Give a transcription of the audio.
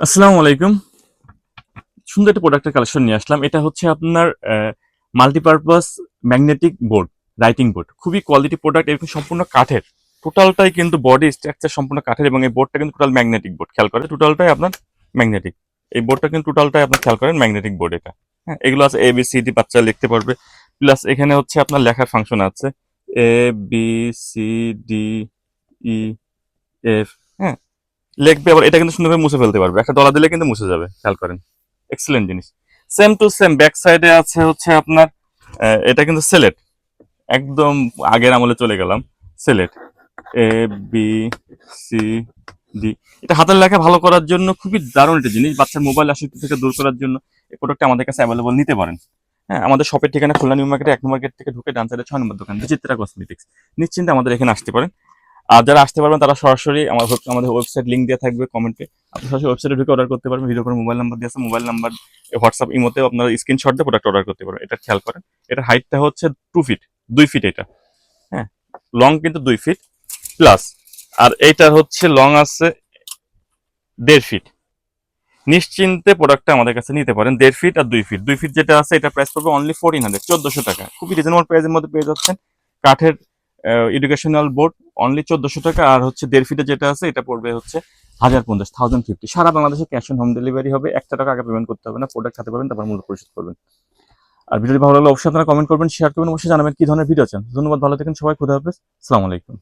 আসসালামু আলাইকুম। সুন্দর একটা প্রোডাক্টের কালেকশন নিয়ে আসলাম। এটা হচ্ছে আপনার multipurpose magnetic board writing board খুবই কোয়ালিটি প্রোডাক্ট এরকম সম্পূর্ণ কাঠের। টোটালটাই কিন্তু বডি স্ট্রাকচার সম্পূর্ণ কাঠের এবং এই বোর্ডটা কিন্তু টোটাল ম্যাগনেটিক বোর্ড খেয়াল করে টোটালটাই আপনার ম্যাগনেটিক এই বোর্ডটা কিন্তু টোটালটাই আপনার, খেয়াল করেন ম্যাগনেটিক বোর্ড এটা। হ্যাঁ এগুলো আছে এ বি সি ডি বাচ্চা লিখতে পারবে। প্লাস এখানে হচ্ছে আপনার লেখার ফাংশন আছে। A B C D E F লিখবে আবার এটা কিন্তু সুন্দরভাবে মুছে ফেলতে পারবে। একটা ডলা দিলে কিন্তু মুছে যাবে, খেয়াল করেন। এক্সেলেন্ট জিনিস। সেম টু সেম ব্যাক সাইডে আছে হচ্ছে আপনার এটা কিন্তু সেলেট একদম আগের আমলে চলে গেলাম slate A B C D এটা হাতের লেখা ভালো করার জন্য খুবই দারুণ একটা জিনিস। বাচ্চার মোবাইল আসক্তি থেকে দূর করার জন্য এই প্রোডাক্টটা আমাদের কাছে অ্যাভেলেবল নিতে পারেন। হ্যাঁ আমাদের শপের ঠিকানা খুলনা নিউ মার্কেটে এক নম্বর গেট থেকে ঢুকে ডান সাইডে ছয় নম্বর দোকান বিচিত্রা কসমেটিক্স নিশ্চিন্তে আমাদের এখানে আসতে পারেন। আর যারা আসতে পারবেন, তারা সরাসরি আমার আমাদের ওয়েবসাইট লিঙ্ক দেওয়া থাকবে কমেন্টে আপনি সরাসরি ওয়েবসাইটে ঢুকে অর্ডার করতে পারবেন ভিডিও করে মোবাইল নাম্বার দিয়ে আছে মোবাইল নাম্বার হোয়াটসঅ্যাপ ইমোতেও আপনারা স্ক্রিনশট দিয়ে প্রোডাক্ট অর্ডার করতে পারবেন, এটা খেয়াল করেন। এটা হাইটটা হচ্ছে টু ফিট দুই ফিট এটা হ্যাঁ? লং কিন্তু দুই ফিট প্লাস আর এইটার হচ্ছে লং আছে দেড় ফিট নিশ্চিন্তে প্রোডাক্টটা আমাদের কাছে নিতে পারেন, দেড় ফিট আর দুই ফিট দুই ফিট যেটা আছে, এটা প্রাইস পড়বে অনলি ফোরটিন হান্ড্রেড চোদ্দশো টাকা। খুবই রিজনেবল প্রাইসের মধ্যে পেয়ে যাচ্ছেন। কাঠের এডুকেশনাল বোর্ড অনলি চোদ্দশো টাকা, আর হচ্ছে দেড় ফিটে যেটা আছে, এটা পড়বে হচ্ছে হাজার পঞ্চাশ থাউজেন্ড ফিফটি সারা বাংলাদেশে ক্যাশ অন হোম ডেলিভারি হবে, একটা টাকা আগে পেমেন্ট করতে হবে না প্রোডাক্ট হাতে পাবেন, তারপর মূল্য পরিশোধ করবেন। আর ভিডিওটি ভালো লাগলে অবশ্যই আপনারা কমেন্ট করবেন শেয়ার করবেন, অবশ্যই জানাবেন কি ধরনের ভিডিও আছেন ধন্যবাদ, ভালো থাকেন সবাই, খুদা হাফেজ আলাইকুম।